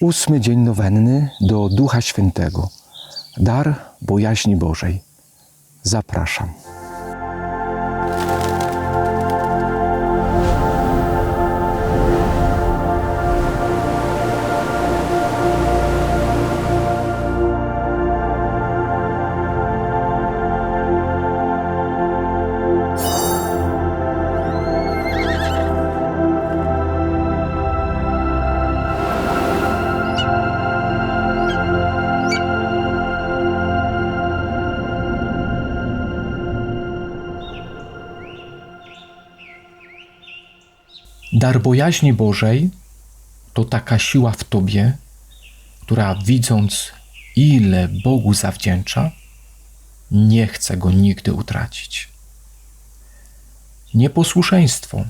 Ósmy dzień nowenny do Ducha Świętego. Dar bojaźni Bożej. Zapraszam. Dar bojaźni Bożej to taka siła w Tobie, która widząc, ile Bogu zawdzięcza, nie chce go nigdy utracić. Nieposłuszeństwo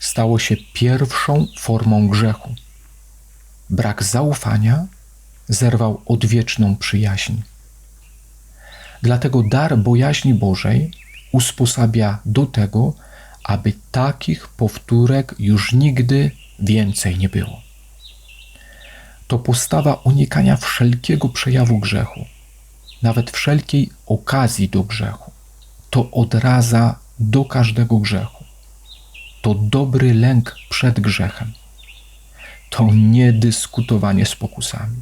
stało się pierwszą formą grzechu. Brak zaufania zerwał odwieczną przyjaźń. Dlatego dar bojaźni Bożej usposabia do tego, aby takich powtórek już nigdy więcej nie było. To postawa unikania wszelkiego przejawu grzechu, nawet wszelkiej okazji do grzechu. To odraza do każdego grzechu. To dobry lęk przed grzechem. To niedyskutowanie z pokusami.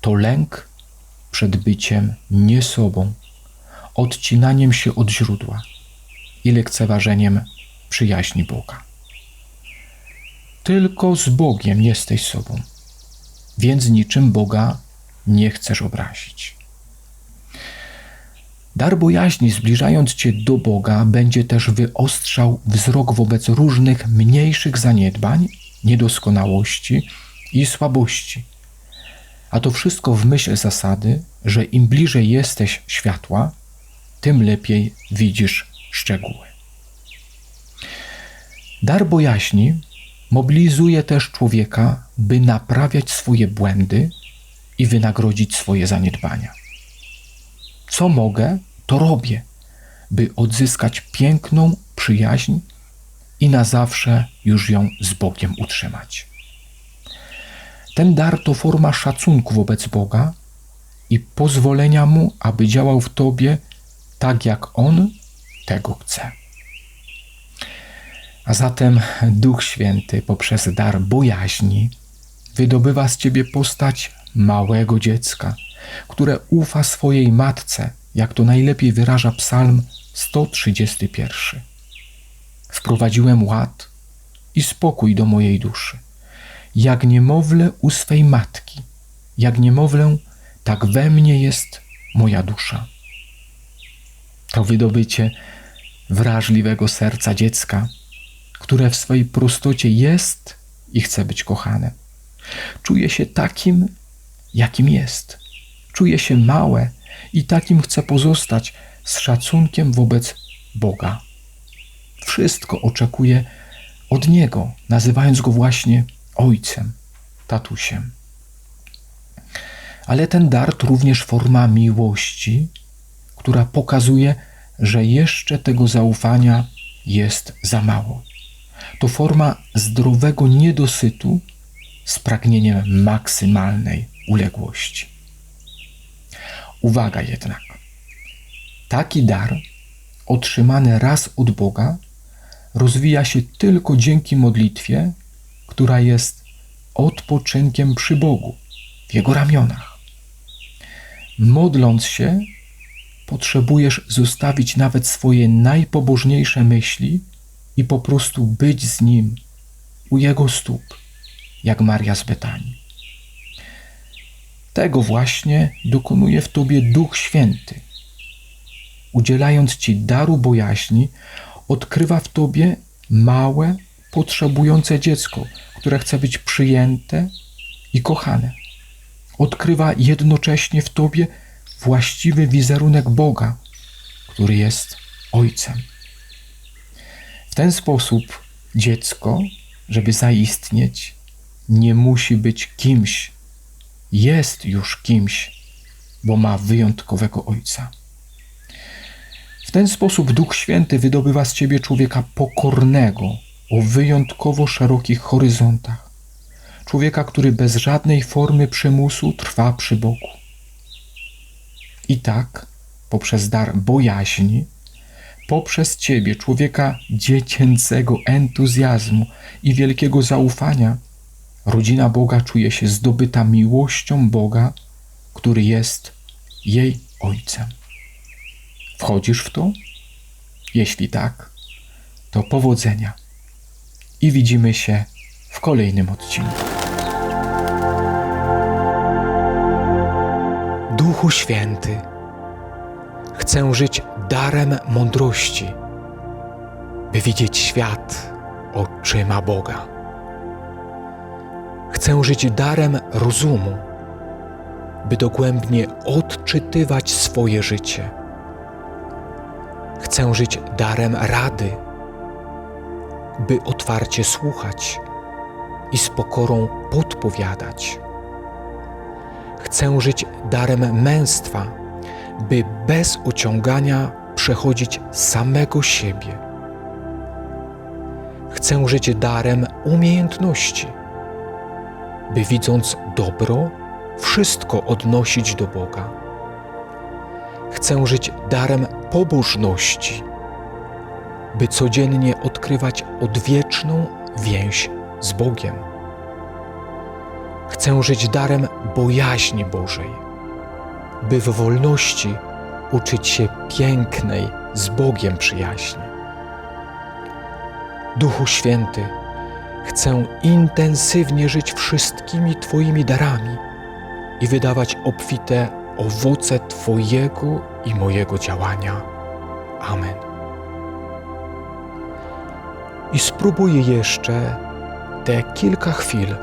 To lęk przed byciem nie sobą, odcinaniem się od źródła i lekceważeniem przyjaźni Boga. Tylko z Bogiem jesteś sobą, więc niczym Boga nie chcesz obrazić. Dar bojaźni, zbliżając cię do Boga, będzie też wyostrzał wzrok wobec różnych mniejszych zaniedbań, niedoskonałości i słabości. A to wszystko w myśl zasady, że im bliżej jesteś światła, tym lepiej widzisz szczegóły. Dar bojaźni mobilizuje też człowieka, by naprawiać swoje błędy i wynagrodzić swoje zaniedbania. Co mogę, to robię, by odzyskać piękną przyjaźń i na zawsze już ją z Bogiem utrzymać. Ten dar to forma szacunku wobec Boga i pozwolenia Mu, aby działał w Tobie tak, jak On tego chce. A zatem Duch Święty poprzez dar bojaźni wydobywa z ciebie postać małego dziecka, które ufa swojej matce, jak to najlepiej wyraża Psalm 131. Wprowadziłem ład i spokój do mojej duszy. Jak niemowlę u swej matki, jak niemowlę, tak we mnie jest moja dusza. To wydobycie wrażliwego serca dziecka, które w swojej prostocie jest i chce być kochane. Czuje się takim, jakim jest. Czuje się małe i takim chce pozostać z szacunkiem wobec Boga. Wszystko oczekuje od Niego, nazywając Go właśnie Ojcem, tatusiem. Ale ten dar to również forma miłości, która pokazuje, że jeszcze tego zaufania jest za mało. To forma zdrowego niedosytu z pragnieniem maksymalnej uległości. Uwaga jednak. Taki dar, otrzymany raz od Boga, rozwija się tylko dzięki modlitwie, która jest odpoczynkiem przy Bogu, w Jego ramionach. Modląc się, potrzebujesz zostawić nawet swoje najpobożniejsze myśli i po prostu być z Nim u Jego stóp, jak Maria z Betanii. Tego właśnie dokonuje w Tobie Duch Święty. Udzielając Ci daru bojaźni, odkrywa w Tobie małe, potrzebujące dziecko, które chce być przyjęte i kochane. Odkrywa jednocześnie w Tobie właściwy wizerunek Boga, który jest Ojcem. Ten sposób dziecko, żeby zaistnieć, nie musi być kimś, jest już kimś, bo ma wyjątkowego Ojca. W ten sposób Duch Święty wydobywa z ciebie człowieka pokornego, o wyjątkowo szerokich horyzontach, człowieka, który bez żadnej formy przymusu trwa przy Bogu. I tak, poprzez dar bojaźni, poprzez Ciebie, człowieka dziecięcego entuzjazmu i wielkiego zaufania, rodzina Boga czuje się zdobyta miłością Boga, który jest jej Ojcem. Wchodzisz w to? Jeśli tak, to powodzenia i widzimy się w kolejnym odcinku. Duchu Święty, chcę żyć darem mądrości, by widzieć świat oczyma Boga. Chcę żyć darem rozumu, by dogłębnie odczytywać swoje życie. Chcę żyć darem rady, by otwarcie słuchać i z pokorą podpowiadać. Chcę żyć darem męstwa, by bez ociągania przechodzić samego siebie. Chcę żyć darem umiejętności, by widząc dobro, wszystko odnosić do Boga. Chcę żyć darem pobożności, by codziennie odkrywać odwieczną więź z Bogiem. Chcę żyć darem bojaźni Bożej, by w wolności uczyć się pięknej z Bogiem przyjaźni. Duchu Święty, chcę intensywnie żyć wszystkimi Twoimi darami i wydawać obfite owoce Twojego i mojego działania. Amen. I spróbuję jeszcze te kilka chwil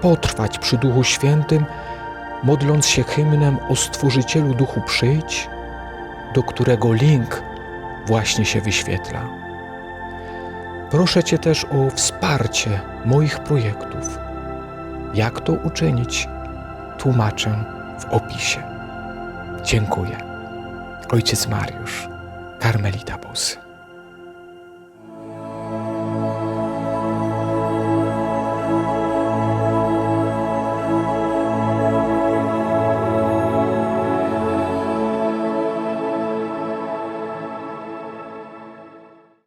potrwać przy Duchu Świętym, modląc się hymnem o Stworzycielu Duchu Przyjdź, do którego link właśnie się wyświetla. Proszę Cię też o wsparcie moich projektów. Jak to uczynić? Tłumaczę w opisie. Dziękuję. Ojciec Mariusz, Karmelita Bosy.